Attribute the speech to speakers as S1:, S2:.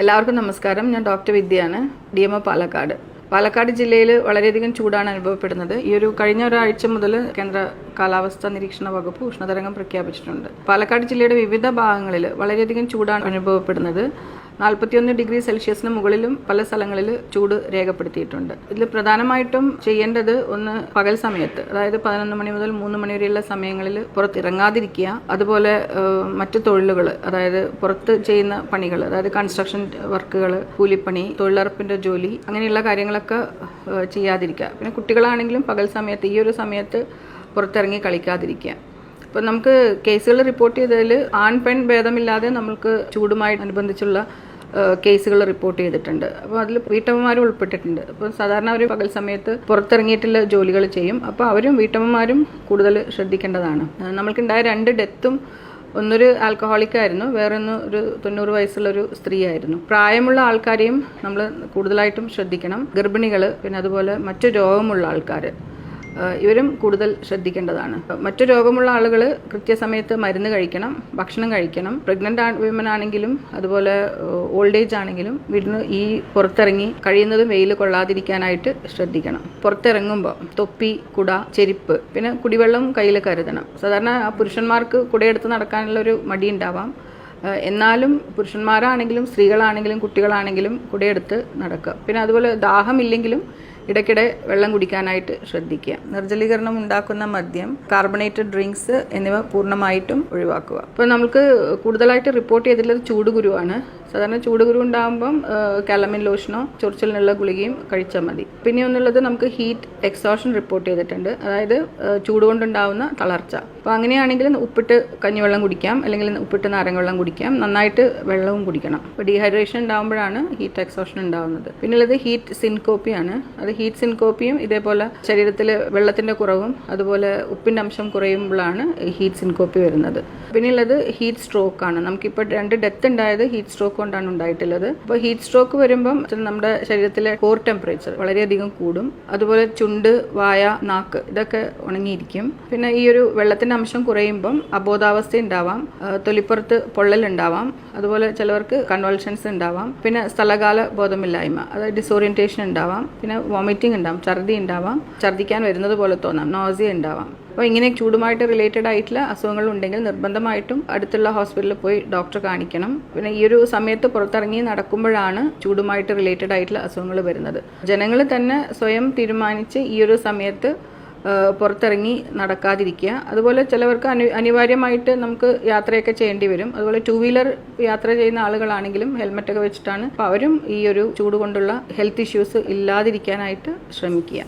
S1: എല്ലാവർക്കും നമസ്കാരം. ഞാൻ ഡോക്ടർ വിദ്യയാണ്. D M O Palakkad. Palakkad ജില്ലയിൽ വളരെയധികം ചൂടാണ് അനുഭവപ്പെടുന്നത്. ഈ ഒരു കഴിഞ്ഞ ഒരാഴ്ച മുതൽ കേന്ദ്ര കാലാവസ്ഥാ നിരീക്ഷണ വകുപ്പ് ഉഷ്ണതരംഗം പ്രഖ്യാപിച്ചിട്ടുണ്ട്. പാലക്കാട് ജില്ലയുടെ വിവിധ ഭാഗങ്ങളിൽ വളരെയധികം ചൂടാണ് അനുഭവപ്പെടുന്നത്. നാൽപ്പത്തിയൊന്ന് ഡിഗ്രി സെൽഷ്യസിന് മുകളിലും പല സ്ഥലങ്ങളിൽ ചൂട് രേഖപ്പെടുത്തിയിട്ടുണ്ട്. ഇതിൽ പ്രധാനമായിട്ടും ചെയ്യേണ്ടത് ഒന്ന് പകൽ സമയത്ത് അതായത് പതിനൊന്ന് മണി മുതൽ മൂന്ന് മണി വരെയുള്ള സമയങ്ങളിൽ പുറത്തിറങ്ങാതിരിക്കുക. അതുപോലെ മറ്റ് തൊഴിലുകൾ അതായത് പുറത്ത് ചെയ്യുന്ന പണികൾ അതായത് കൺസ്ട്രക്ഷൻ വർക്കുകൾ കൂലിപ്പണി തൊഴിലുറപ്പിന്റെ ജോലി അങ്ങനെയുള്ള കാര്യങ്ങളൊക്കെ ചെയ്യാതിരിക്കുക. പിന്നെ കുട്ടികളാണെങ്കിലും പകൽ സമയത്ത് ഈ ഒരു സമയത്ത് പുറത്തിറങ്ങി കളിക്കാതിരിക്കുക. അപ്പം നമുക്ക് കേസുകൾ റിപ്പോർട്ട് ചെയ്തതിൽ ആൺ പെൺ ഭേദമില്ലാതെ നമുക്ക് ചൂടുമായി അനുബന്ധിച്ചുള്ള കേസുകൾ റിപ്പോർട്ട് ചെയ്തിട്ടുണ്ട്. അപ്പോൾ അതിൽ വീട്ടമ്മമാരും ഉൾപ്പെട്ടിട്ടുണ്ട്. അപ്പോൾ സാധാരണ അവർ പകൽ സമയത്ത് പുറത്തിറങ്ങിയിട്ടുള്ള ജോലികൾ ചെയ്യും. അപ്പോൾ അവരും വീട്ടമ്മമാരും കൂടുതൽ ശ്രദ്ധിക്കേണ്ടതാണ്. നമ്മൾക്കുണ്ടായ രണ്ട് ഡെത്തും ഒന്നൊരു ആൽക്കഹോളിക് ആയിരുന്നു. വേറൊന്ന് ഒരു തൊണ്ണൂറ് വയസ്സുള്ളൊരു സ്ത്രീ ആയിരുന്നു. പ്രായമുള്ള ആൾക്കാരെയും നമ്മൾ കൂടുതലായിട്ടും ശ്രദ്ധിക്കണം. ഗർഭിണികൾ പിന്നെ അതുപോലെ മറ്റു രോഗമുള്ള ആൾക്കാർ. ഇവരും കൂടുതൽ ശ്രദ്ധിക്കേണ്ടതാണ്. മറ്റു രോഗമുള്ള ആളുകൾ കൃത്യസമയത്ത് മരുന്ന് കഴിക്കണം ഭക്ഷണം കഴിക്കണം. പ്രഗ്നന്റ് വിമൻ ആണെങ്കിലും അതുപോലെ ഓൾഡ് ഏജ് ആണെങ്കിലും വീടിന് ഈ പുറത്തിറങ്ങി കഴിയുന്നതും വെയിൽ കൊള്ളാതിരിക്കാനായിട്ട് ശ്രദ്ധിക്കണം. പുറത്തിറങ്ങുമ്പോൾ തൊപ്പി കുട ചെരിപ്പ് പിന്നെ കുടിവെള്ളം കയ്യിൽ കരുതണം. സാധാരണ പുരുഷന്മാർക്ക് കുടയെടുത്ത് നടക്കാനുള്ള ഒരു മടി ഏഹ് എന്നാലും പുരുഷന്മാരാണെങ്കിലും സ്ത്രീകളാണെങ്കിലും കുട്ടികളാണെങ്കിലും കുടയെടുത്ത് നടക്കുക. പിന്നെ അതുപോലെ ദാഹമില്ലെങ്കിലും ഇടയ്ക്കിടെ വെള്ളം കുടിക്കാനായിട്ട് ശ്രദ്ധിക്കുക. നിർജലീകരണം ഉണ്ടാക്കുന്ന മദ്യം കാർബണേറ്റഡ് ഡ്രിങ്ക്സ് എന്നിവ പൂർണമായിട്ടും ഒഴിവാക്കുക. ഇപ്പോൾ നമുക്ക് കൂടുതലായിട്ട് റിപ്പോർട്ട് ചെയ്തിട്ടുള്ളത് ചൂടുകുരുവാണ്. സാധാരണ ചൂടുകുരു ഉണ്ടാകുമ്പം കാലമിൻ ലോഷനോ ചൊറിച്ചിലിനുള്ള ഗുളികയും കഴിച്ചാൽ മതി. പിന്നെ ഒന്നുള്ളത് നമുക്ക് ഹീറ്റ് എക്സോഷൻ റിപ്പോർട്ട് ചെയ്തിട്ടുണ്ട്. അതായത് ചൂടുകൊണ്ടുണ്ടാവുന്ന ചൂട് കൊണ്ടുണ്ടാവുന്ന തളർച്ച. അപ്പോൾ അങ്ങനെയാണെങ്കിൽ ഉപ്പിട്ട് കഞ്ഞിവെള്ളം കുടിക്കാം അല്ലെങ്കിൽ ഉപ്പിട്ട് നാരങ്ങ വെള്ളം കുടിക്കാം. നന്നായിട്ട് വെള്ളവും കുടിക്കണം. അപ്പോൾ ഡീഹൈഡ്രേഷൻ ഉണ്ടാകുമ്പോഴാണ് ഹീറ്റ് എക്സോഷൻ ഉണ്ടാകുന്നത് പിന്നുള്ളത് ഹീറ്റ് സിൻകോപ്പിയാണ് അത് ഹീറ്റ് സിൻകോപ്പിയും ഇതേപോലെ ശരീരത്തിൽ വെള്ളത്തിന്റെ കുറവും അതുപോലെ ഉപ്പിന്റെ അംശം കുറയുമ്പോഴാണ് ഹീറ്റ് സിൻകോപ്പി വരുന്നത്. പിന്നെയുള്ളത് ഹീറ്റ് സ്ട്രോക്ക് ആണ്. നമുക്കിപ്പോൾ രണ്ട് ഡെത്ത് ഉണ്ടായത് ഹീറ്റ് സ്ട്രോക്ക് കൊണ്ടാണ് ഉണ്ടായിട്ടുള്ളത്. അപ്പോൾ ഹീറ്റ് സ്ട്രോക്ക് വരുമ്പം നമ്മുടെ ശരീരത്തിലെ കോർ ടെമ്പറേച്ചർ വളരെയധികം കൂടും. അതുപോലെ ചുണ്ട് വായ നാക്ക് ഇതൊക്കെ ഉണങ്ങിയിരിക്കും. പിന്നെ ഈ ഒരു വെള്ളത്തിന്റെ അംശം കുറയുമ്പം അബോധാവസ്ഥ ഉണ്ടാവാം. തൊലിപ്പുറത്ത് പൊള്ളൽ ഉണ്ടാവാം. അതുപോലെ ചിലവർക്ക് കൺവൾഷൻസ് ഉണ്ടാവാം. പിന്നെ സ്ഥലകാല ബോധമില്ലായ്മ അതായത് ഡിസോറിയന്റേഷൻ ഉണ്ടാവാം. പിന്നെ വോമിറ്റിംഗ് ഉണ്ടാവും ഛർദി ഉണ്ടാവാം ഛർദിക്കാൻ വരുന്നത് പോലെ തോന്നാം നോസിയ ഉണ്ടാവാം. അപ്പോൾ ഇങ്ങനെ ചൂടുമായിട്ട് റിലേറ്റഡ് ആയിട്ടുള്ള അസുഖങ്ങൾ ഉണ്ടെങ്കിൽ നിർബന്ധമായിട്ടും അടുത്തുള്ള ഹോസ്പിറ്റലിൽ പോയി ഡോക്ടറെ കാണിക്കണം. പിന്നെ ഈ ഒരു സമയത്ത് പുറത്തിറങ്ങി നടക്കുമ്പോഴാണ് ചൂടുമായിട്ട് റിലേറ്റഡ് ആയിട്ടുള്ള അസുഖങ്ങൾ വരുന്നത്. ജനങ്ങൾ തന്നെ സ്വയം തീരുമാനിച്ച് ഈ ഒരു സമയത്ത് പുറത്തിറങ്ങി നടക്കാതിരിക്കുക. അതുപോലെ ചിലവർക്ക് അനു അനിവാര്യമായിട്ട് നമുക്ക് യാത്രയൊക്കെ ചെയ്യേണ്ടി വരും. അതുപോലെ ടു വീലർ യാത്ര ചെയ്യുന്ന ആളുകളാണെങ്കിലും ഹെൽമെറ്റൊക്കെ വെച്ചിട്ടാണ്. അപ്പോൾ അവരും ഈ ഒരു ചൂട് കൊണ്ടുള്ള ഹെൽത്ത് ഇഷ്യൂസ് ഇല്ലാതിരിക്കാനായിട്ട് ശ്രമിക്കുക.